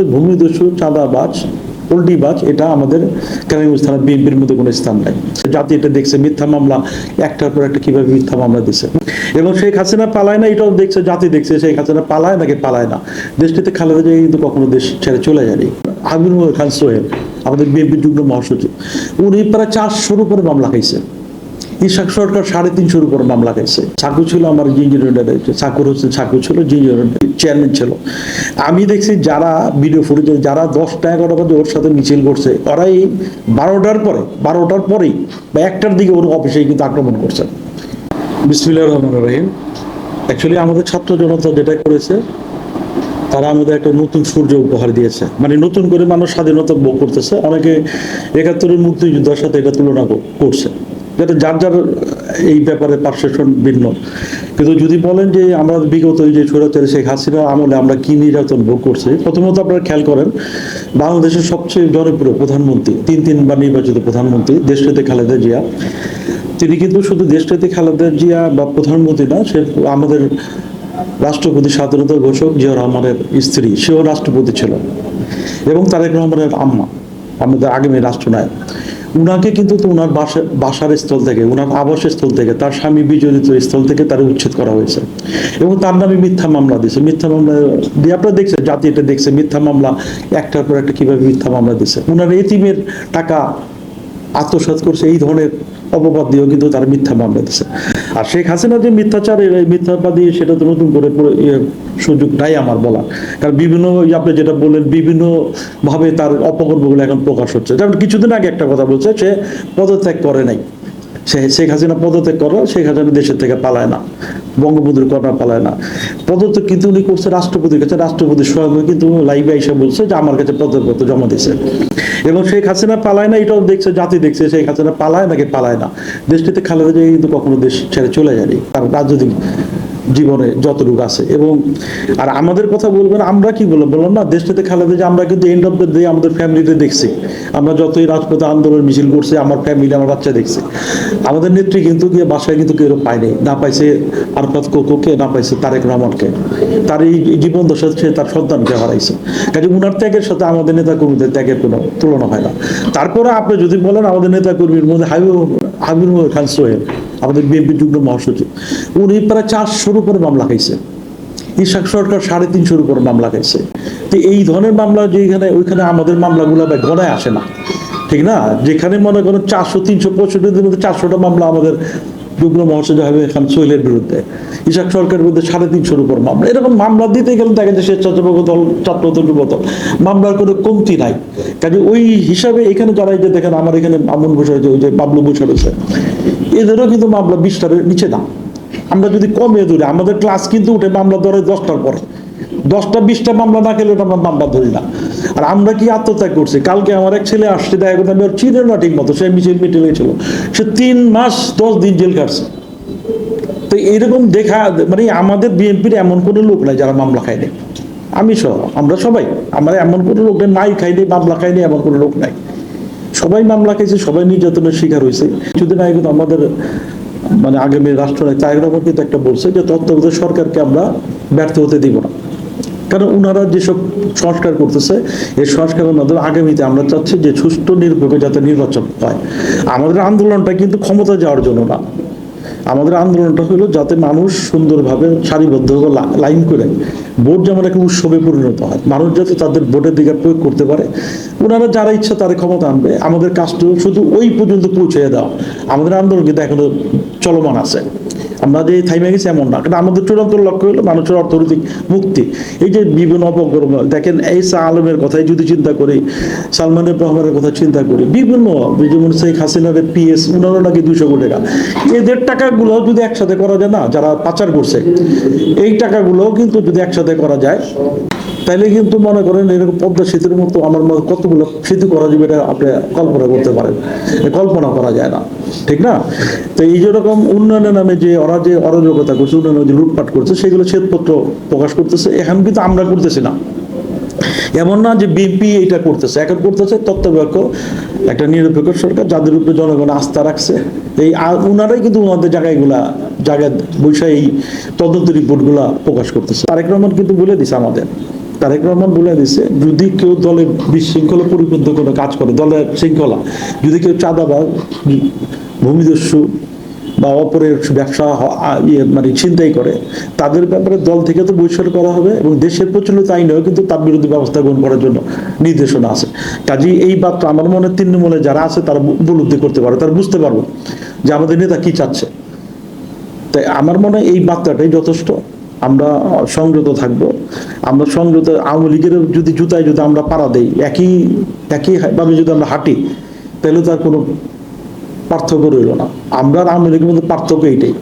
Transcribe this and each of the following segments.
হচ্ছে ভূমিদস্যু চাঁদাবাজ পোল্ট্রিবাজ এটা আমাদের কেরানীগঞ্জ থানা বিএনপির মধ্যে কোনো স্থান নাই। জাতি এটা দেখছে, মিথ্যা মামলা, একটার পর একটা কীভাবে মিথ্যা মামলা দিছে। এবং শেখ হাসিনা পালায় না, এটাও দেখছে, জাতি দেখছে, শেখ হাসিনা পালায় নাকি পালায় না। দেশটিতে খালেদা জিয়া কিন্তু কখনো দেশ ছেড়ে চলে যায়নি। আমিনুল খান সোহেল, আমাদের বিএনপির যুগ্ম মহাসচিব, উনি প্রায় চারশোর উপরে মামলা খাইছে। ইশাক সরকার সাড়ে তিনশোর উপর মামলা খাইছে চাকু ছিল আমার ইঞ্জিনিয়ার চাকুর হচ্ছে চাকু ছিল ইঞ্জিনিয়ার চেয়ারম্যান ছিল। আমি দেখছি যারা ভিডিও ফুটেজে যারা দশটা এগারোটা বাজে ওর সাথে মিছিল করছে ওরাই বারোটার পরে বারোটার পরেই বা একটার দিকে ওর অফিসে কিন্তু আক্রমণ করছে। বিসমিল্লাহ রহমান রহিম। অ্যাকচুয়ালি আমাদের ছাত্র জনতা যেটা করেছে তারা আমাদের একটা নতুন সূর্য উপহার দিয়েছে। মানে নতুন করে মানুষ স্বাধীনতা ভোগ করতেছে অনেকে একাত্তরের মুক্তিযোদ্ধার সাথে এটা তুলনা করছে। যেটা যার যার এই ব্যাপারে পারসেপশন ভিন্ন। কিন্তু যদি বলেন যে আমরা বিগত যে স্বৈরাচারী শেখ হাসিনার আমলে আমরা কি নির্যাতন ভোগ করছি, প্রথমত আপনারা খেয়াল করেন, বাংলাদেশের সবচেয়ে জনপ্রিয় প্রধানমন্ত্রী, তিন তিনবার নির্বাচিত প্রধানমন্ত্রী দেশটিতে খালেদা জিয়া। তিনি কিন্তু শুধু দেশটাতে খালেদা জিয়া বা প্রধানমন্ত্রী না, সে আমাদের রাষ্ট্রপতি স্বাধীনতা ঘোষক জিয়া রহমানের স্ত্রী, সেও রাষ্ট্রপতি ছিল। এবং তারেক রহমানের আম্মা, আমাদের আগামী রাষ্ট্রনায়ক। উনাকে কিন্তু তো বাসা, বাসার স্থল থেকে, উনার আবাস স্থল থেকে, তার স্বামী বিজড়িত স্থল থেকে তার উচ্ছেদ করা হয়েছে। এবং তার নামে মিথ্যা মামলা দিয়েছে। মিথ্যা মামলা দিয়ে আপনারা দেখছেন, জাতি এটা দেখছে, মিথ্যা মামলা, একটার পর একটা কীভাবে মিথ্যা মামলা দিচ্ছে উনার এতিমের টাকা আত্মসাৎ করছে, এই ধরনের অপবাদ দিয়েও কিন্তু তারা মিথ্যা মামলা দিচ্ছে আর শেখ হাসিনা যে মিথ্যাচার মিথ্যাবাদী সেটা তো নতুন করে ইয়ে সুযোগ নাই আমার বলা কারণ বিভিন্ন আপনি যেটা বললেন, বিভিন্ন ভাবে তার অপকর্মগুলো এখন প্রকাশ হচ্ছে। যেমন কিছুদিন আগে একটা কথা বলছে, সে পদত্যাগ করে নাই। শেখ হাসিনা পদত্যাগ করো, শেখ হাসিনা দেশের থেকে পালায় না, বঙ্গবন্ধুর কন্যা পালায় না। পদত্যাগ কিন্তু উনি করছে রাষ্ট্রপতির কাছে, রাষ্ট্রপতি স্বয়ং কিন্তু লাইভে এসে বলছে যে আমার কাছে পদত্যাগপত্র জমা দিয়েছে। এবং শেখ হাসিনা পালায় না, এটাও দেখছে, জাতি দেখছে, শেখ হাসিনা পালায় নাকি পালায় না। দেশটিতে খালেদা জিয়া কিন্তু কখনো দেশ ছেড়ে চলে যায়নি, তার রাজনৈতিক জীবনে যতটুকু আছে। এবং আর আমাদের কথা বলবেন, আমরা কি বলব বললাম, না, দেশটাতে খালেদা যে আমরা কিন্তু এন্ড অফ দ্য ডে আমাদের ফ্যামিলিতে দেখছি। আমরা যতই রাজপথে আন্দোলন, মিছিল করছি, আমার ফ্যামিলি আমার বাচ্চা দেখছি। আমাদের নেত্রী কিন্তু গিয়ে বাসায় কিন্তু কেউ পায়নি। না পাইছে আরফাত কোকোকে না পাইছে তারেক রহমানকে। তার এই জীবন দশার সে তার সন্তানকে হারাইছে। কাজে উনার ত্যাগের সাথে আমাদের নেতা কর্মীদের ত্যাগের কোনো তুলনা হয় না। তারপরে আপনি যদি বলেন, আমাদের নেতা কর্মীর মধ্যে হাবিব হাবিবুল খান সোহেল আমাদের বিএনপি যুগ্ম মহাসচিব। উনি প্রায় চারশোর উপরে মামলা খাইছে। ইশাক সরকার সাড়ে তিনশোর উপর মামলা খাইছে। তো এই ধরনের মামলা যেখানে ওইখানে আমাদের মামলাগুলো বা গলায় আসে না। ঠিক না? যেখানে মনে করেন চারশো, তিনশো পঁয়ষট্টি মধ্যে চারশোটা মামলা আমাদের যুগ্ম মহাসচিব হবে খান সোহেলের বিরুদ্ধে। ইশাক সরকারের বিরুদ্ধে সাড়ে তিনশোর উপর মামলা। এরকম মামলা দিতে গেলে দেখা যায় স্বেচ্ছাসেবক দল, ছাত্র যুব দল মামলার কোনো কমতি নাই। কাজে ওই হিসাবে এখানে যারা এই যে দেখেন আমার এখানে মামুন বসে রয়েছে, ওই যে বাবলু বসে রয়েছে, এদেরও কিন্তু মামলা বিশটার নিচে না আমরা যদি কমে ধরি, আমাদের ক্লাস কিন্তু উঠে মামলা ধরে দশটার পরে। দশটা, বিশটা মামলা না খেলে আমরা মামলা ধরি না। আর আমরা কি আত্মত্যাগ করছি? কালকে আমার এক ছেলে আসছে, দেখা করতে আমি ওর চিনের না ঠিক মতো সে মিছিল মিটিংয়ে ছিল। সে তিন মাস দশ দিন জেল কাটছে তো এরকম দেখা মানে আমাদের বিএনপির এমন কোনো লোক নাই যারা মামলা খায়নি আমি সহ, আমরা সবাই। আমরা এমন কোনো লোক নেই, নাই খাইনি মামলা খাইনি এমন কোনো লোক নাই। সবাই মামলা খাইছে, সবাই নির্যাতনের শিকার হয়েছে কিছুদিন আগে আমাদের মানে আগামী তারেক রহমান কিন্তু একটা বলছে যে তত্ত্বাবধায়ক সরকারকে আমরা ব্যর্থ হতে দিব না। কারণ ওনারা যেসব সংস্কার করতেছে, এই সংস্কারের মাধ্যমে আগামীতে আমরা চাচ্ছি যে সুষ্ঠু, নিরপেক্ষ যাতে নির্বাচন হয়। আমাদের আন্দোলনটা কিন্তু ক্ষমতা যাওয়ার জন্য না। আমাদের আন্দোলনটা হলো যাতে মানুষ সুন্দরভাবে সারিবদ্ধ লাইন করে ভোট যেমন একটা উৎসবে পরিণত হয়, মানুষ যাতে তাদের ভোটের দিকে প্রয়োগ করতে পারে। ওনারা যারা ইচ্ছা তারা ক্ষমতা আনবে। আমাদের কাজটা শুধু ওই পর্যন্ত পৌঁছে দেওয়া। আমাদের আন্দোলন কিন্তু এখনও চলমান আছে। আমরা যে থাইমে গেছি এমন না। কিন্তু আমাদের চূড়ান্ত লক্ষ্য হলো মানুষের অর্থনৈতিক মুক্তি। এই যে বিভিন্ন অপকর্ম, দেখেন এই শাহ আলমের কথাই যদি চিন্তা করি, সালমান রহমানের কথা চিন্তা করি, বিভিন্ন যেমন শেখ হাসিনার পিএস উনারও নাকি দুশো কোটি টাকা। এদের টাকাগুলো যদি একসাথে করা যায় না, যারা পাচার করছে, এই টাকাগুলো কিন্তু যদি একসাথে করা যায় তাইলে কিন্তু মনে করেন এরকম পদ্মা সেতুর মতো আমার মনে কতগুলো সেতু করা যাবে এটা আপনি কল্পনা করতে পারেন। কল্পনা করা যায় না। ঠিক না? তো এই যেরকম উন্নয়নের নামে যে ওরা যে অরাজকতা করছে, উন্নয়নের যে লুটপাট করছে, সেগুলো শ্বেতপত্র প্রকাশ করতেছে। এখন কিন্তু আমরা করতেছি না। এমন না যে বিএনপি এটা করতেছে। এখন করতেছে তত্ত্বাবধায়ক একটা নিরপেক্ষ সরকার, যাদের উপরে জনগণ আস্থা রাখছে। এই উনারাই কিন্তু ওনাদের জায়গাগুলা, জায়গায় বৈশা এই তদন্ত রিপোর্টগুলা প্রকাশ করতেছে। তারেক রহমান কিন্তু বলে দিছে আমাদের। তারেক রহমান বলে দিছে, যদি কেউ দলে বিশৃঙ্খলা পরিবদ্ধ কোনো কাজ করে দলের শৃঙ্খলা, যদি কেউ চাঁদাবাজ, ভূমিদস্যু বা অপরের ব্যবসা ইয়ে মানে ছিনতাই করে, তাদের ব্যাপারে দল থেকে তো বহিষ্কার করা হবে এবং দেশের প্রচলিত আইনেও কিন্তু তার বিরুদ্ধে ব্যবস্থা গ্রহণ করার জন্য নির্দেশনা আছে। কাজেই এই বার্তা আমার মনে তৃণমূলে যারা আছে তারা উপলব্ধি করতে পারে তারা বুঝতে পারব যে আমাদের নেতা কি চাচ্ছে। তাই আমার মনে হয় এই বার্তাটাই যথেষ্ট। আমরা সংযত থাকব। আমরা সংযত, আওয়ামী লীগের যদি জুতায় যদি আমরা পাড়া দেই, একই একইভাবে যদি আমরা হাঁটি, তাহলে তার কোনো পার্থক্য রইল না। আমরা আওয়ামী লীগের মধ্যে পার্থক্য এইটাই।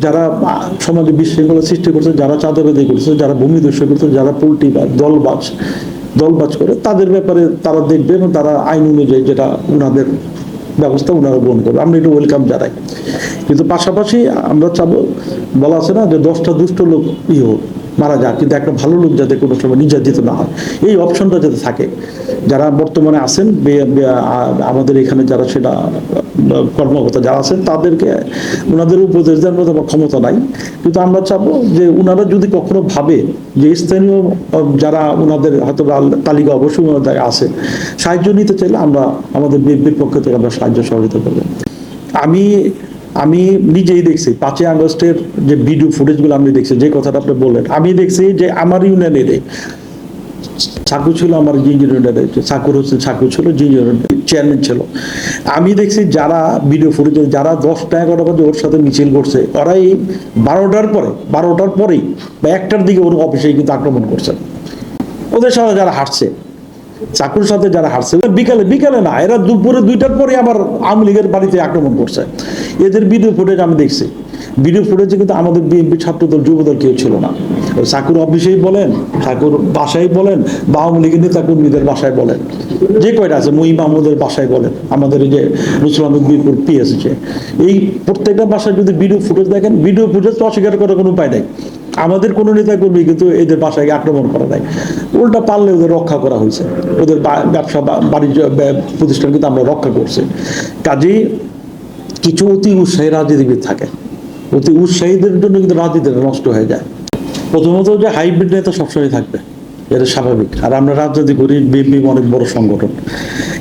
যারা সমাজে বিশৃঙ্খলা সৃষ্টি করছে, যারা চাঁদাবাদি করছে, যারা ভূমি দস্য করছে যারা পোল্ট্রি বা দলবাজ দলবাজ করে, তাদের ব্যাপারে তারা দেখবে এবং তারা আইন অনুযায়ী যেটা ওনাদের ব্যবস্থা ওনারা গ্রহণ করবে। আমরা এটা ওয়েলকাম জানাই। কিন্তু পাশাপাশি আমরা চাবো, বলা আছে না যে দশটা দুষ্ট লোক ইয়ে হোক, মারা যাক, কিন্তু একটা ভালো লোক যাতে কোনো সময় নির্যাতিত না হয়। এই অপশনটা যাতে থাকে। যারা বর্তমানে আসেন আমাদের এখানে যারা সেটা কর্মকর্তা যারা আছেন, তাদেরকে ওনাদের উপদেশ দেওয়ার মতো ক্ষমতা নাই। কিন্তু আমরা চাবো যে ওনারা যদি কখনো ভাবে যে স্থানীয় যারা ওনাদের হয়তো তালিকা অবশ্যই ওনাদের আছে, সাহায্য নিতে চাইলে আমরা আমাদের বিএনপির পক্ষ থেকে আমরা সাহায্য সহযোগিতা করব। আমি আমি নিজেই দেখছি, পাঁচই আগস্টের যে ভিডিও ফুটেজগুলো আমি দেখছি যে কথাটা আপনি বললেন, আমি দেখছি যে আমার ইউনিয়নের ছাকু ছিল আমার জিঞ্জির ইউনিয়নের ছাকুর হচ্ছে ছাকু ছিল জিঞ্জির চেয়ারম্যান ছিল। আমি দেখছি যারা ভিডিও ফুটেজ যারা দশটা, এগারোটা বাজে ওর সাথে মিছিল করছে ওরা এই বারোটার পরে, বারোটার পরেই বা একটার দিকে ওর অফিসে কিন্তু আক্রমণ করছে। ওদের সাথে যারা হাঁটছে, চাকুর সাথে যারা ওরা বিকালে বিকালে না, এরা দুপুরে দুইটার পরে আবার আওয়ামী লীগের বাড়িতে আক্রমণ করছে। এদের ভিডিও ফুটেজ আমি দেখছি। ভিডিও ফুটেজে কিন্তু আমাদের বিএনপি ছাত্রদল, যুবদল কেউ ছিল না। চাকুর অফিসেই বলেন চাকুর বাসায় বলেন বা আওয়ামী লীগের নেতা কর্মীদের বাসায় বলেন। যে কয়টা আছে মহিম আহমদের বাসায় বলেন, আমাদের এই যে রুসুল আহমেদ বিপুর পিএসছে এই প্রত্যেকটা বাসায় যদি ভিডিও ফুটেজ দেখেন ভিডিও ফুটেজ তো অস্বীকার করার কোনো উপায় নেই। আমাদের কোনো নেতা কর্মী কিন্তু এদের বাসায় আক্রমণ করা নাই। উল্টা পারলে ওদের রক্ষা করা হয়েছে। ওদের ব্যবসা বাণিজ্য প্রতিষ্ঠান কিন্তু আমরা রক্ষা করছি। কাজেই কিছু অতি উৎসাহী রাজনীতিবিদ থাকে। অতি উৎসাহীদের জন্য কিন্তু রাজনীতিটা নষ্ট হয়ে যায়। প্রথমত যে হাইব্রিড নেতা সবসময় থাকবে, এটা স্বাভাবিক। আর আমরা রাজনীতি করি বিএনপি অনেক বড় সংগঠন।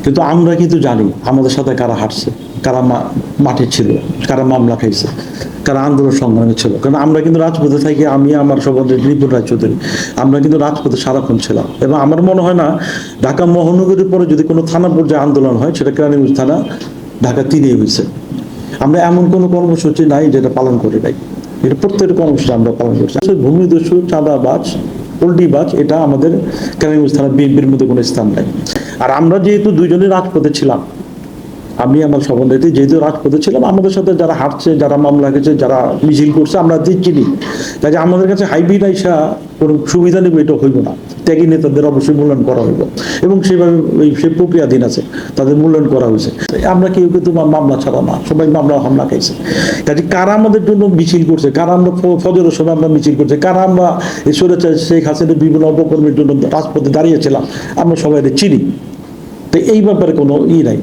কিন্তু আমরা কিন্তু জানি আমাদের সাথে কারা হাঁটছে, কারা মা- মাঠে ছিল, কারা মামলা খাইছে, কারা আন্দোলন সংগ্রামে ছিল। কারণ আমরা কিন্তু রাজপথে থাকি, আমি, আমার সভাপতি রায় চৌধুরী, আমরা কিন্তু রাজপথে সারাক্ষণ ছিলাম। এবং আমার মনে হয় না, ঢাকা মহানগরীর পরে যদি কোনো থানা পর্যায়ে আন্দোলন হয়, সেটা কেরানীগঞ্জ থানা, ঢাকা তিনেই হয়েছে আমরা এমন কোনো কর্মসূচি নাই যেটা পালন করি নাই। এটা প্রত্যেকটা কর্মসূচি আমরা পালন করছি। ভূমিদস্যু চাঁদাবাজ পোল্ট্রিবাজ এটা আমাদের কেরানীগঞ্জ থানা বিএনপির মধ্যে কোনো স্থান নাই। আর আমরা যেহেতু দুইজনের রাজপথে ছিলাম আমি আমার সভাপতি যেহেতু রাজপথে ছিলাম, আমাদের সাথে যারা হাঁটছে, যারা মামলা গেছে যারা মিছিল করছে, আমরা চিনি কাজে আমাদের কাছে হাইব্রিড আইসা কোনো সুবিধা নেবে এটা হইব না। ত্যাগী নেতাদের অবশ্যই মূল্যায়ন করা হইব। এবং সেভাবে ওই সে প্রক্রিয়াধীন আছে, তাদের মূল্যায়ন করা হয়েছে। আমরা কেউ কিন্তু মা- মামলা ছাড়া না, সবাই মামলা হামলা খাইছে। কাজে কারা আমাদের জন্য মিছিল করছে? কারা আমরা ফ- ফজরের সময় আমরা মিছিল করছে? কারা আমরা এই সরেছে শেখ হাসিনের বিভিন্ন অপকর্মের জন্য রাজপথে দাঁড়িয়েছিলাম? আমরা সবাই চিনি। তো এই ব্যাপারে কোনো ই নাই।